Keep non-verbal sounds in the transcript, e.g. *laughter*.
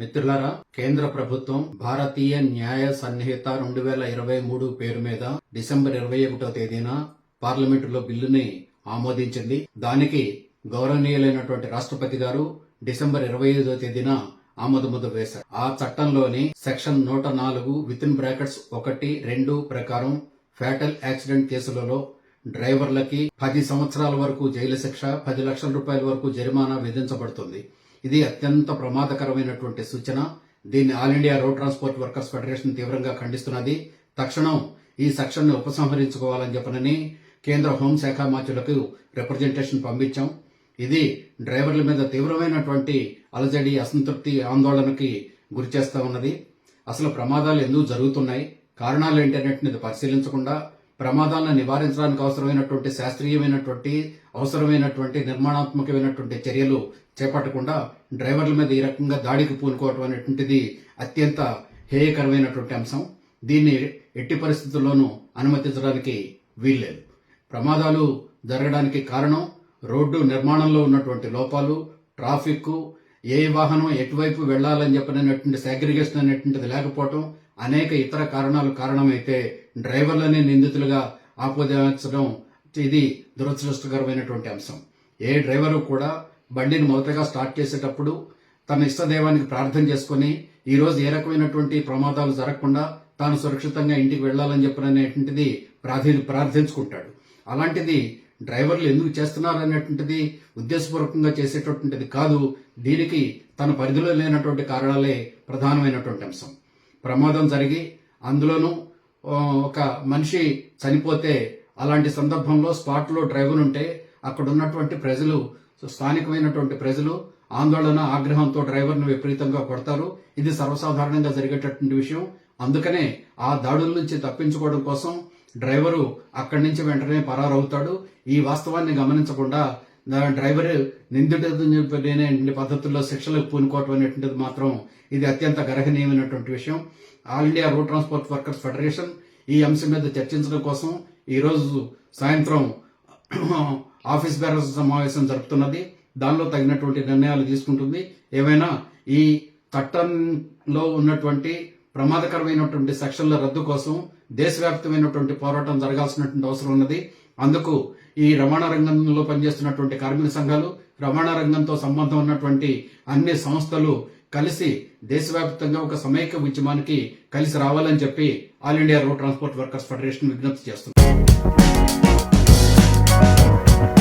మిత్రులారా కేంద్ర ప్రభుత్వం భారతీయ న్యాయ సన్నిహిత రెండు వేల ఇరవై మూడు పేరు మీద డిసెంబర్ ఇరవై ఒకటో తేదీన పార్లమెంటులో బిల్లుని ఆమోదించింది. దానికి గౌరవనీయులైనటువంటి రాష్ట్రపతి గారు డిసెంబర్ ఇరవై ఐదో తేదీన ఆమోదముద్ర వేశారు. ఆ చట్టంలోని సెక్షన్ నూట నాలుగు విత్ ఇన్ బ్రాకెట్స్ ఒకటి రెండు ప్రకారం ఫ్యాటల్ యాక్సిడెంట్ కేసులలో డ్రైవర్లకి పది సంవత్సరాల వరకు జైలు శిక్ష పది లక్షల రూపాయల వరకు జరిమానా విధించబడుతుంది. ఇది అత్యంత ప్రమాదకరమైనటువంటి సూచన. దీన్ని all India road transport workers federation తీవ్రంగా ఖండిస్తున్నది. తక్షణం ఈ సెక్షన్ను ఉపసంహరించుకోవాలని చెప్పనని కేంద్ర హోంశాఖ మంత్రులకు రిప్రజెంటేషన్ పంపించాం. ఇది డ్రైవర్ల మీద తీవ్రమైనటువంటి అలజడి అసంతృప్తి ఆందోళనకి గురి చేస్తా ఉన్నది. అసలు ప్రమాదాలు ఎందుకు జరుగుతున్నాయి? కారణాలు ఏంటనేటిది పరిశీలించకుండా ప్రమాదాలను నివారించడానికి అవసరమైనటువంటి శాస్త్రీయమైనటువంటి అవసరమైనటువంటి నిర్మాణాత్మకమైనటువంటి చర్యలు చేపట్టకుండా డ్రైవర్ల మీద ఈ రకంగా దాడికి పూనుకోవటం అనేటువంటిది అత్యంత హేయకరమైనటువంటి అంశం. దీన్ని ఎట్టి పరిస్థితుల్లోనూ అనుమతించడానికి వీల్లేదు. ప్రమాదాలు జరగడానికి కారణం రోడ్డు నిర్మాణంలో ఉన్నటువంటి లోపాలు ట్రాఫిక్ ఏ వాహనం ఎటువైపు వెళ్ళాలని చెప్పినటువంటి సాగ్రిగేషన్ అనేటువంటిది లేకపోవటం అనేక ఇతర కారణాలు కారణమైతే డ్రైవర్లనే నిందితులుగా ఆపోదించడం ఇది దురదృష్టకరమైనటువంటి అంశం. ఏ డ్రైవరు కూడా బండిని మొదటగా స్టార్ట్ చేసేటప్పుడు తన ఇష్టదైవానికి ప్రార్థన చేసుకుని ఈరోజు ఏ రకమైనటువంటి ప్రమాదాలు జరగకుండా తాను సురక్షితంగా ఇంటికి వెళ్ళాలని చెప్పినటువంటిది ప్రార్థి ప్రార్థించుకుంటాడు. అలాంటిది డ్రైవర్లు ఎందుకు చేస్తున్నారు అనేటువంటిది ఉద్దేశపూర్వకంగా చేసేటటువంటిది కాదు. దీనికి తన పరిధిలో లేనటువంటి కారణాలే ప్రధానమైనటువంటి అంశం. ప్రమాదం జరిగి అందులోనూ ఒక మనిషి చనిపోతే అలాంటి సందర్భంలో స్పాట్లో డ్రైవర్ ఉంటే అక్కడ ఉన్నటువంటి ప్రజలు స్థానికమైనటువంటి ప్రజలు ఆందోళన ఆగ్రహంతో డ్రైవర్ను విపరీతంగా కొడతారు. ఇది సర్వసాధారణంగా జరిగేటటువంటి విషయం. అందుకనే ఆ దాడుల నుంచి తప్పించుకోవడం కోసం డ్రైవరు అక్కడి నుంచి వెంటనే పరారవుతాడు. ఈ వాస్తవాన్ని గమనించకుండా దా- డ్రైవర్ నిందితుడు పద్ధతుల్లో శిక్షలకు పూనుకోవటం అనేటువంటిది మాత్రం ఇది అత్యంత గర్హనీయమైనటువంటి విషయం. All India road transport workers federation ఈ అంశం మీద చర్చించడం కోసం ఈరోజు సాయంత్రం *clears throat* ఆఫీస్ బేరర్స్ సమావేశం జరుపుతున్నది. దానిలో తగినటువంటి నిర్ణయాలు తీసుకుంటుంది. ఏమైనా ఈ చట్టంలో ఉన్నటువంటి ప్రమాదకరమైనటువంటి సెక్షన్ల రద్దు కోసం దేశవ్యాప్తమైనటువంటి పోరాటం జరగాల్సినటువంటి అవసరం ఉన్నది. అందుకు ఈ రవాణా రంగంలో పనిచేస్తున్నటువంటి కార్మిక సంఘాలు రవాణా రంగంతో సంబంధం ఉన్నటువంటి అన్ని సంస్థలు కలిసి దేశవ్యాప్తంగా ఒక సమైక్య ఉద్యమానికి కలిసి రావాలని చెప్పి all India road transport workers federation విజ్ఞప్తి చేస్తుంది.